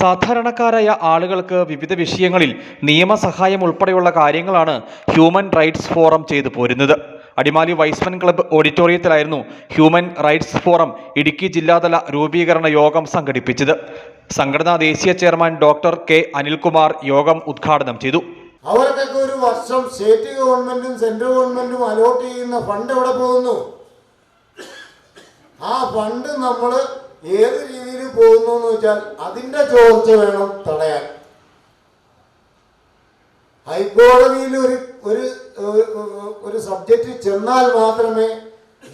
സാധാരണക്കാരായ ആളുകൾക്ക് വിവിധ വിഷയങ്ങളിൽ നിയമസഹായം ഉൾപ്പെടെയുള്ള കാര്യങ്ങളാണ് ഹ്യൂമൻ റൈറ്റ്സ് ഫോറം ചെയ്തു പോരുന്നത്. അടിമാലി വൈസ്മൻ ക്ലബ്ബ് ഓഡിറ്റോറിയത്തിലായിരുന്നു ഹ്യൂമൻ റൈറ്റ്സ് ഫോറം ഇടുക്കി ജില്ലാതല രൂപീകരണ യോഗം സംഘടിപ്പിച്ചത്. സംഘടനാ ദേശീയ ചെയർമാൻ ഡോക്ടർ കെ അനിൽകുമാർ യോഗം ഉദ്ഘാടനം ചെയ്തു. അവർക്കൊക്കെ ഒരു വർഷം സ്റ്റേറ്റ് ഗവൺമെന്റും സെൻട്രൽ ഗവൺമെന്റും അലോട്ട് ചെയ്യുന്ന ഫണ്ട് എവിടെ പോകുന്നു? ആ ഫണ്ട് നമ്മൾ ഏത് പോകുന്നു എന്ന് വെച്ചാൽ അതിന്റെ ചോർച്ച വേണം തടയാൻ. ഹൈക്കോടതിയിൽ ഒരു ഒരു ഒരു സബ്ജക്റ്റ് ചെന്നാൽ മാത്രമേ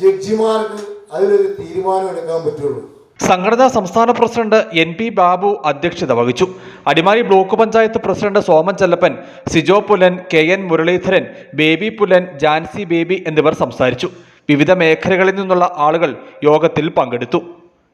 ജഡ്ജിമാർക്ക് അതിലൊരു തീരുമാനം എടുക്കാൻ പറ്റുള്ളൂ. സംഘടനാ സംസ്ഥാന പ്രസിഡന്റ് എൻ പി ബാബു അധ്യക്ഷത വഹിച്ചു. Adimali block panchayat president Soman Chellappan Sijo Pulan K N Muraleedharan Baby Pulan Jancy Baby എന്നിവർ സംസാരിച്ചു. വിവിധ മേഖലകളിൽ നിന്നുള്ള ആളുകൾ യോഗത്തിൽ പങ്കെടുത്തു.